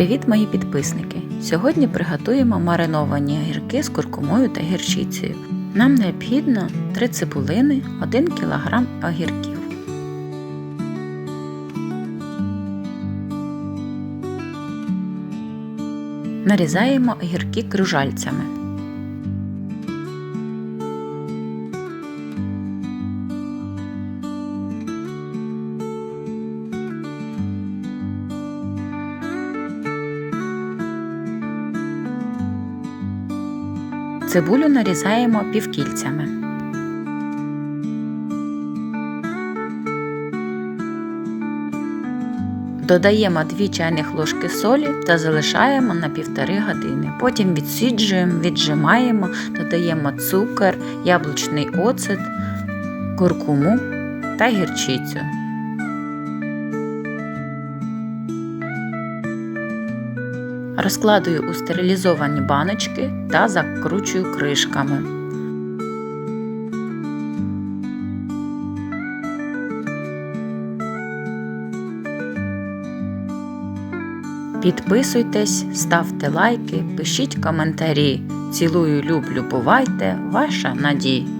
Привіт, мої підписники! Сьогодні приготуємо мариновані огірки з куркумою та гірчицею. Нам необхідно 3 цибулини, 1 кг огірків. Нарізаємо огірки кружальцями. Цибулю нарізаємо півкільцями. Додаємо 2 чайних ложки солі та залишаємо на 1,5 години. Потім відсіджуємо, віджимаємо, додаємо цукор, яблучний оцет, куркуму та гірчицю. Розкладую у стерилізовані баночки та закручую кришками. Підписуйтесь, ставте лайки, пишіть коментарі. Цілую, люблю, бувайте, ваша Надій.